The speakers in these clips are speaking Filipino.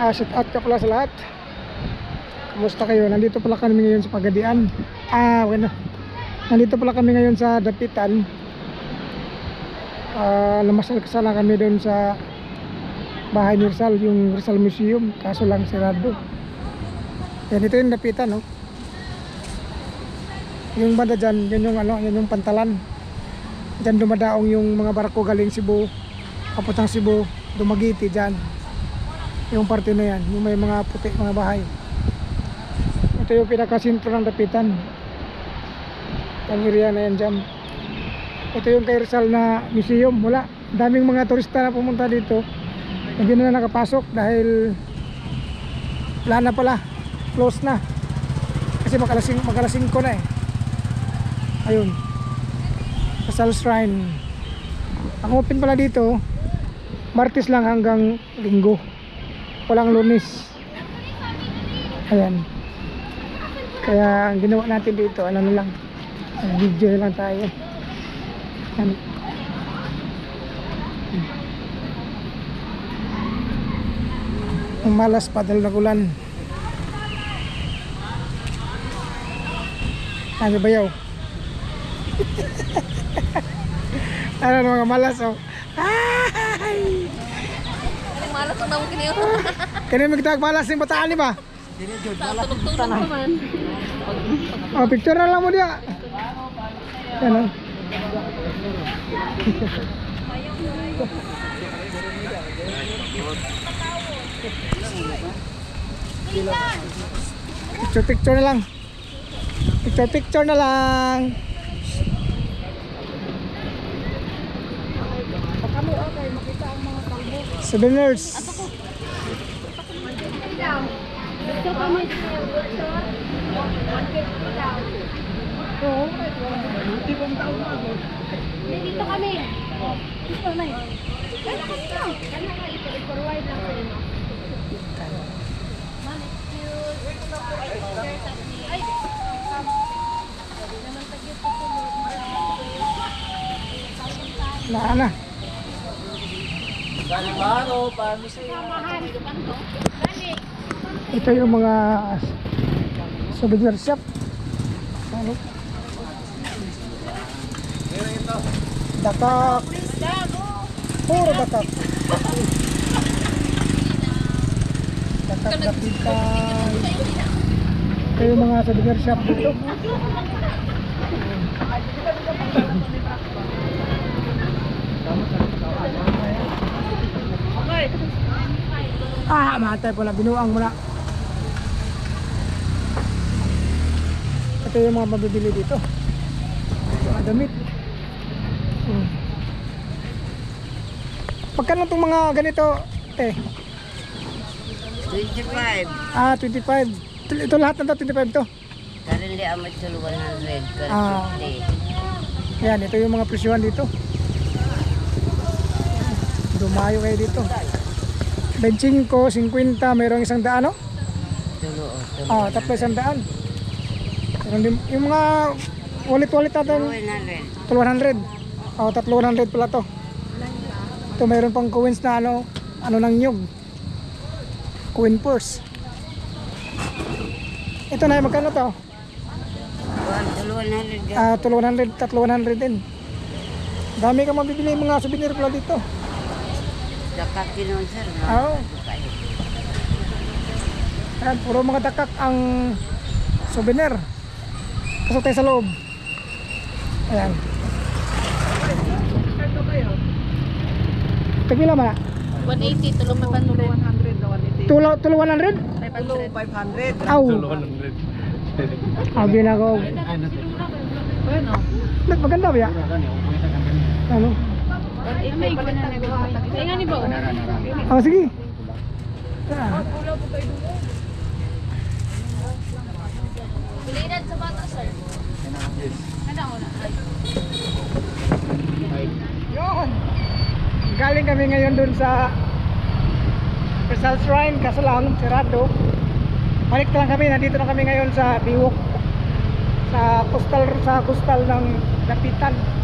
Ah, shout out ka pala sa lahat. Kumusta kayo? Nandito pala kami ngayon sa Pagadian. Ah, bueno. Nandito pala kami ngayon sa Dapitan. Ah, namasal kasala kami doon sa bahay ni Rizal, yung Rizal Museum. Kaso lang sirado. Yan, ito yung Dapitan, no? Yung banda dyan, yun yung ano, yun yung pantalan. Diyan dumadaong yung mga barko galing Cebu, papuntang Cebu, Dumagiti dyan. Yung parte na yan, yung may mga puti, mga bahay. Ito yung pinakasintro ng Dapitan. Ang area na yan dyan. Ito yung kay na museum, wala. Daming mga turista na pumunta dito. Hindi na nakapasok dahil wala na pala. Close na. Kasi makalasing, makalasing ko na eh. Ayun. Rizal Shrine. Ang open pala dito, Martes lang hanggang Linggo. Walang Lunes. Ayan. Kaya ang ginawa natin dito, ano na lang, ah, video na lang tayo. Ayan. Ang malas pa dahil nagulan. Ano bayaw? ano na mga malas oh. Ay! Malas ang naman kiniyo. Kaya magtag malas yung bataan ni ba? Tulog-tulog naman. Oh, picture lang mo dia. Yan oh. Picture picture na lang. Picture picture na lang. Souvenirs. Dito kami. Dito na yun. Kaya kami. Kaya nga ito. I-forward lang sa inyo. Man, excuse. Ay! Naman tagyo sa. Na na. Samahan. Gani. Ito yung mga souvenir shop. Ano? Dakak. Puro dakak. Dakak dapitan. Ito yung mga souvenir shop dito. Ah, matay pala. Binuang mo na. Ito yung mga mabibili dito. Mga damit. Hmm. Pagkano itong mga ganito, eh? 25. Ah, 25. Ito, lahat na to, 25 to. Currently, I'm at 100. Current Ah. 50. Yan, ito yung mga presyuhan dito. Dumayo kayo dito. 25, 50, mayroong isang daan, no? Oh. Ah, tatlo isang daan. Meron din- Yung mga wallet-wallet natin, 100. 100. Oh, tatlo 100 pala to. Ito mayroon pang coins na ano, ano ng nyug. Coin purse. Ito na, magkano to? One, tulo, 100. ga- Ah, tulo 100, tatlo 100 din. Dami ka mabibili mga souvenir pala dito. Dakak kinon, sir. no? Oo. Ayan, puro mga dakak ang souvenir. Pasok tayo sa loob. Ayan. Tagpila ba? 180, tulong may panulo. 100. Tulo, tulo 100? 500. Aw. Abi na ko. Bueno. Ba't maganda ba ya? Ano? 180 pa na Ay nga ni ba? Oh, sige. Ah, sa bata, sir. Ano ako na? Yun. Galing kami ngayon dun sa Rizal Shrine, kaso lang, sirado. Balik na lang kami, nandito na kami ngayon sa Biwok. Sa coastal, sa coastal ng Dapitan.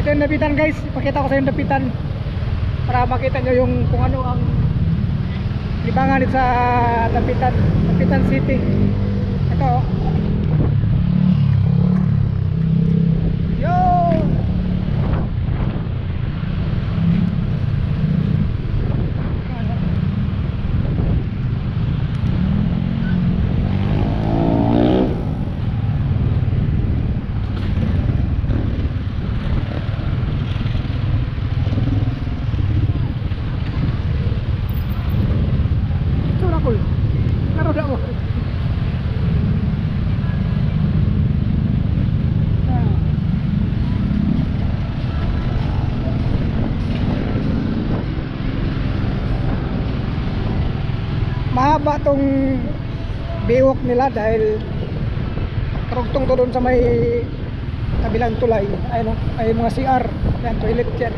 Ito yung Dapitan guys, ipakita ko sa yung Dapitan. Para makita nyo yung kung ano ang libangan sa Dapitan Dapitan City ito oh. yo ito na ko laro na mo Ah. Mahaba tong biwok nila dahil karugtong to doon sa may kabilang tulay. Ay no ay mga CR yan toilet yan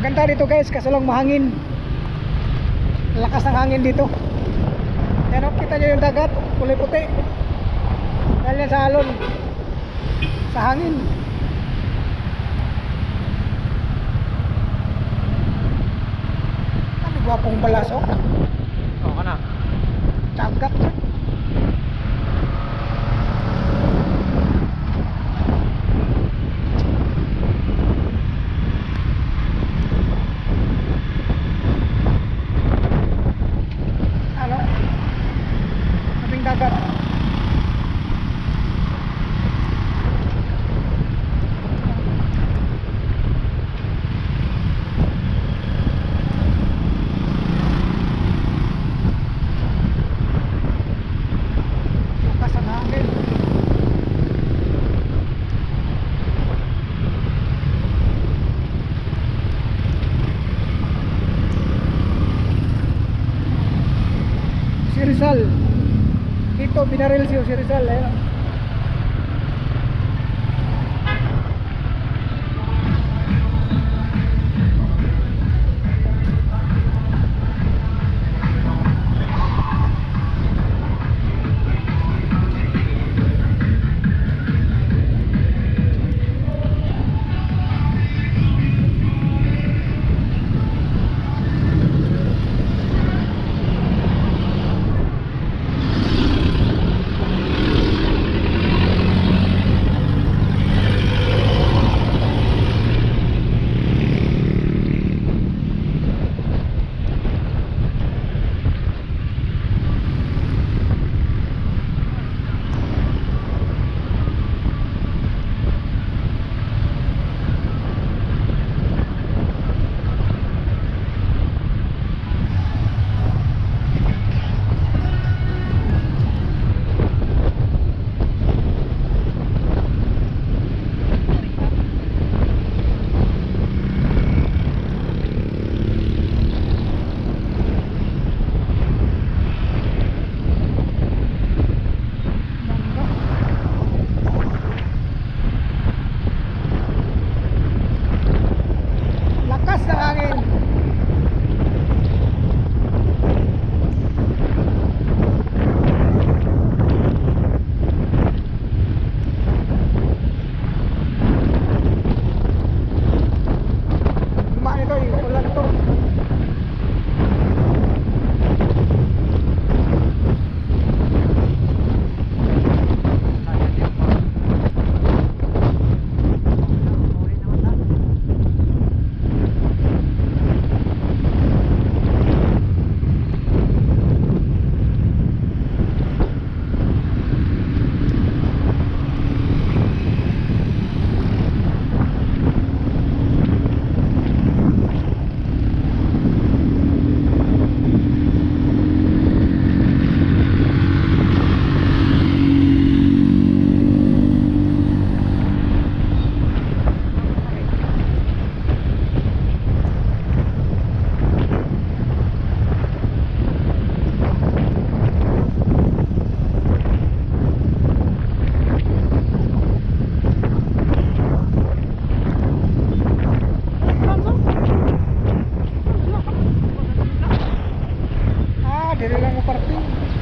maganda dito guys kasi lang mahangin. Lakas ng hangin dito. Yan o kita nyo yung dagat. Kulay puti. Dahil sa alon. Sa hangin ano gwapong balas oh Oo ka na. Cagap na. Ano? Kaming dagat. Lakas ang hangin. Si Rizal. Dito, binaril si Rizal. Ayun. material a.